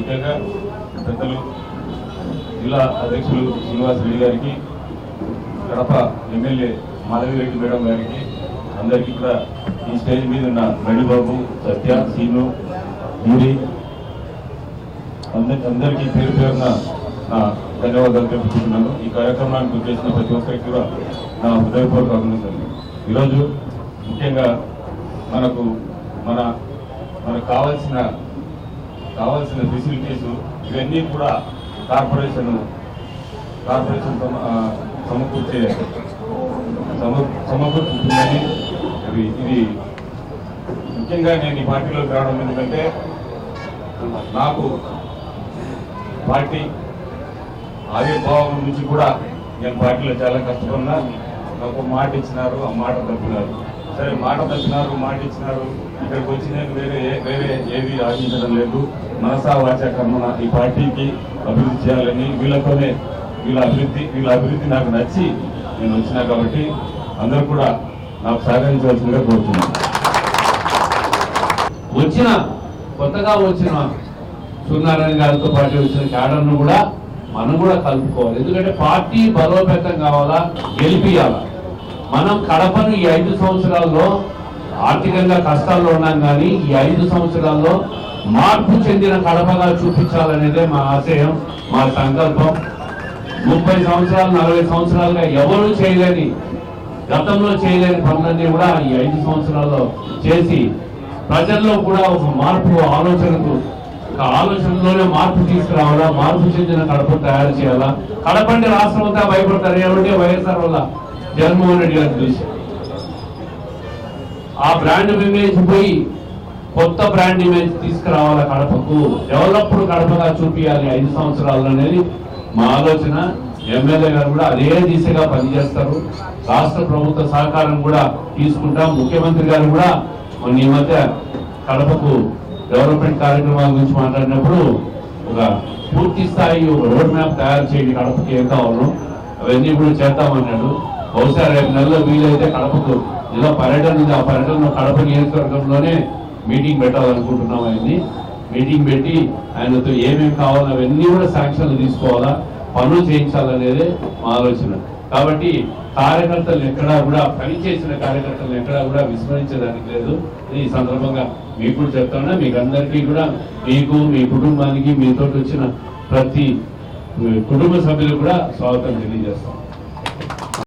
ముఖ్యంగా పెద్దలు జిల్లా అధ్యక్షులు శ్రీనివాస్ రెడ్డి గారికి కడప ఎమ్మెల్యే మాధవిరెడ్డి మేడం గారికి అందరికీ కూడా ఈ స్టేజ్ మీద ఉన్న మణిబాబు సత్య సీను యూరి అందరి అందరికీ పేరు పేరున నా ధన్యవాదాలు తెలుపుకుంటున్నాను. ఈ కార్యక్రమానికి చేసిన ప్రతి ఒక్కరికి కూడా నా హృదయపూర్వక అభినందనలు. ఈరోజు ముఖ్యంగా మనకు మన మనకు కావాల్సిన కావాల్సిన ఫెసిలిటీస్ ఇవన్నీ కూడా కార్పొరేషన్ కార్పొరేషన్ సమకూర్చే సమ సమకూర్చుతుందని ఇది ఇది ముఖ్యంగా నేను ఈ పార్టీలోకి రావడం ఎందుకంటే నాకు పార్టీ ఆవిర్భావం నుంచి కూడా నేను పార్టీలో చాలా కష్టపడినా నాకు మాట ఇచ్చినారు ఆ మాట తప్పినారు. సరే మాట తప్పినారు మాట ఇచ్చినారు ఇక్కడికి వచ్చి నేను వేరే వేరే ఏవి ఆశించడం లేదు. మనసా వాచ కర్మన ఈ పార్టీకి అభివృద్ధి చేయాలని వీళ్ళతోనే వీళ్ళ అభివృద్ధి వీళ్ళ అభివృద్ధి నాకు నచ్చి నేను వచ్చినా కాబట్టి అందరూ కూడా నాకు సహకరించవలసిందిగా కోరుతున్నాను. వచ్చిన కొత్తగా వచ్చిన సూర్యనారాయణ గారితో పాటు వచ్చిన క్యాడర్ను కూడా మనం కూడా కలుపుకోవాలి. ఎందుకంటే పార్టీ బలోపేతం కావాలా? గెలిపియాలా మనం కడపను ఈ ఐదు సంవత్సరాల్లో ఆర్థికంగా కష్టాల్లో ఉన్నాం కానీ ఈ ఐదు సంవత్సరాల్లో మార్పు చెందిన కడపగా చూపించాలనేదే మా ఆశయం మా సంకల్పం. ముప్పై సంవత్సరాలు నలభై సంవత్సరాలుగా ఎవరు చేయలేని గతంలో చేయలేని పనులన్నీ కూడా ఈ ఐదు సంవత్సరాల్లో చేసి ప్రజల్లో కూడా ఒక మార్పు ఆలోచనకు ఒక ఆలోచనలోనే మార్పు తీసుకురావాలా మార్పు చెందిన కడప తయారు చేయాలా? కడప అంటే రాష్ట్రం అంతా భయపడతారు ఏమంటే వైఎస్ఆర్ వల్ల జగన్మోహన్ రెడ్డి గారు చూసి. ఆ బ్రాండ్ ఇమేజ్ పోయి కొత్త బ్రాండ్ ఇమేజ్ తీసుకురావాలా కడపకు డెవలప్డ్ కడపగా చూపించాలి ఐదు సంవత్సరాలు అనేది మా ఆలోచన. ఎమ్మెల్యే గారు కూడా అదే దిశగా పనిచేస్తారు. రాష్ట్ర ప్రభుత్వ సహకారం కూడా తీసుకుంటాం. ముఖ్యమంత్రి గారు కూడా మొన్న ఈ మధ్య కడపకు డెవలప్మెంట్ కార్యక్రమాల గురించి మాట్లాడినప్పుడు ఒక పూర్తి స్థాయి రోడ్ మ్యాప్ తయారు చేయండి కడపకి ఏం కావాలో అవన్నీ కూడా చేద్దామన్నాడు. బహుశా రేపు నెలలో వీలైతే కడపకు ఇలా పర్యటన ఉంది ఆ పర్యటన కడప నియోజకవర్గంలోనే మీటింగ్ పెట్టాలనుకుంటున్నాం ఆయన్ని. మీటింగ్ పెట్టి ఆయనతో ఏమేమి కావాలో అవన్నీ కూడా శాంక్షన్లు తీసుకోవాలా పనులు చేయించాలనేదే మా ఆలోచన. కాబట్టి కార్యకర్తలు ఎక్కడా కూడా పనిచేసిన కార్యకర్తలు ఎక్కడా కూడా విస్మరించడానికి లేదు. ఈ సందర్భంగా మీకు కూడా చెప్తాను మీకు అందరికీ కూడా మీకు మీ కుటుంబానికి మీతో వచ్చిన ప్రతి కుటుంబ సభ్యులు కూడా స్వాగతం తెలియజేస్తాం.